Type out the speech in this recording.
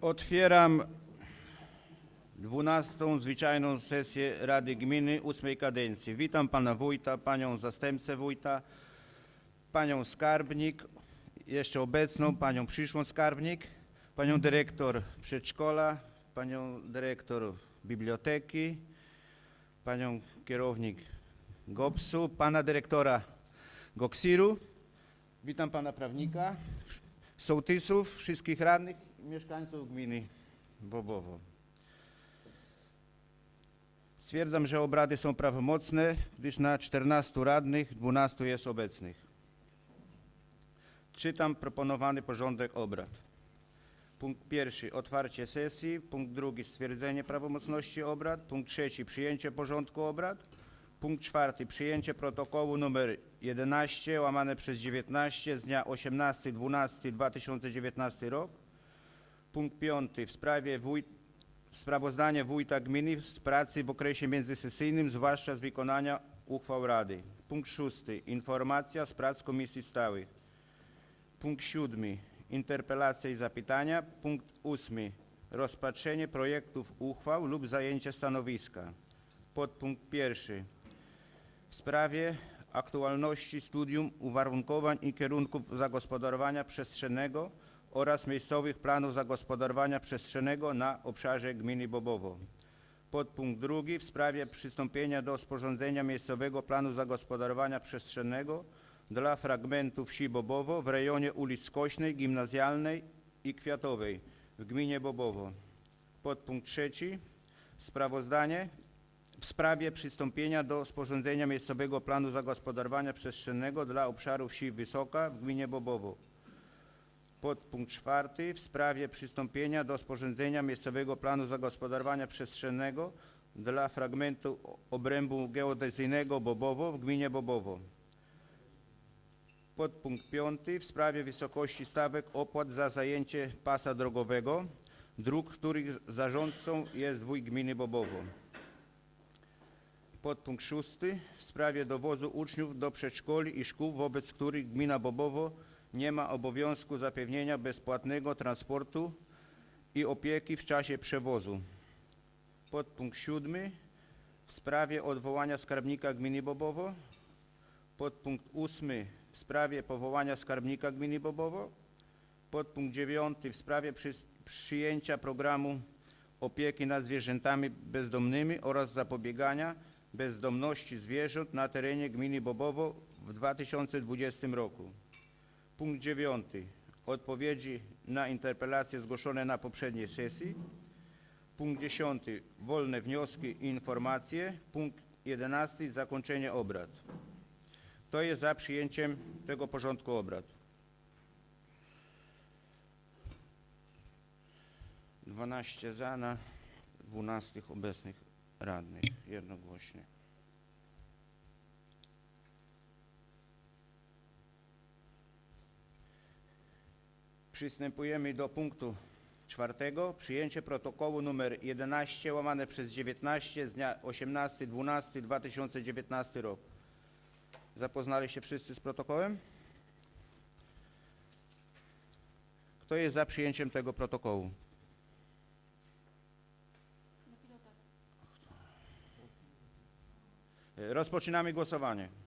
Otwieram 12. zwyczajną sesję Rady Gminy ósmej kadencji. Witam pana wójta, panią zastępcę wójta, panią skarbnik, jeszcze obecną, panią przyszłą skarbnik, panią dyrektor przedszkola, panią dyrektor biblioteki, panią kierownik GOPS-u, pana dyrektora GOKSIR-u. Witam pana prawnika, sołtysów, wszystkich radnych mieszkańców gminy Bobowo. Stwierdzam, że obrady są prawomocne, gdyż na 14 radnych 12 jest obecnych. Czytam proponowany porządek obrad. Punkt pierwszy otwarcie sesji, punkt drugi stwierdzenie prawomocności obrad, punkt trzeci przyjęcie porządku obrad, punkt czwarty przyjęcie protokołu numer 11 łamane przez 19 z dnia 18.12.2019 rok, punkt piąty w sprawie wójt, sprawozdanie wójta gminy z pracy w okresie międzysesyjnym, zwłaszcza z wykonania uchwał Rady. Punkt szósty informacja z prac komisji stałych. Punkt siódmy interpelacje i zapytania. Punkt ósmy rozpatrzenie projektów uchwał lub zajęcie stanowiska. Podpunkt pierwszy w sprawie aktualności studium uwarunkowań i kierunków zagospodarowania przestrzennego oraz miejscowych planów zagospodarowania przestrzennego na obszarze gminy Bobowo. Podpunkt drugi w sprawie przystąpienia do sporządzenia miejscowego planu zagospodarowania przestrzennego dla fragmentu wsi Bobowo w rejonie ulic Skośnej, Gimnazjalnej i Kwiatowej w gminie Bobowo. Podpunkt trzeci sprawozdanie w sprawie przystąpienia do sporządzenia miejscowego planu zagospodarowania przestrzennego dla obszaru wsi Wysoka w gminie Bobowo. Podpunkt czwarty w sprawie przystąpienia do sporządzenia miejscowego planu zagospodarowania przestrzennego dla fragmentu obrębu geodezyjnego Bobowo w gminie Bobowo. Podpunkt piąty w sprawie wysokości stawek opłat za zajęcie pasa drogowego, dróg, których zarządcą jest wójt gminy Bobowo. Podpunkt szósty w sprawie dowozu uczniów do przedszkoli i szkół, wobec których gmina Bobowo nie ma obowiązku zapewnienia bezpłatnego transportu i opieki w czasie przewozu. Podpunkt siódmy w sprawie odwołania skarbnika gminy Bobowo. Podpunkt ósmy w sprawie powołania skarbnika gminy Bobowo. Podpunkt dziewiąty w sprawie przy, przyjęcia programu opieki nad zwierzętami bezdomnymi oraz zapobiegania bezdomności zwierząt na terenie gminy Bobowo w 2020 roku. Punkt dziewiąty. Odpowiedzi na interpelacje zgłoszone na poprzedniej sesji. Punkt dziesiąty. Wolne wnioski i informacje. Punkt jedenasty. Zakończenie obrad. Kto jest za przyjęciem tego porządku obrad? 12 za na 12 obecnych radnych jednogłośnie. Przystępujemy do punktu czwartego. Przyjęcie protokołu numer 11 łamane przez 19 z dnia 18.12.2019 rok. Zapoznali się wszyscy z protokołem? Kto jest za przyjęciem tego protokołu? Rozpoczynamy głosowanie.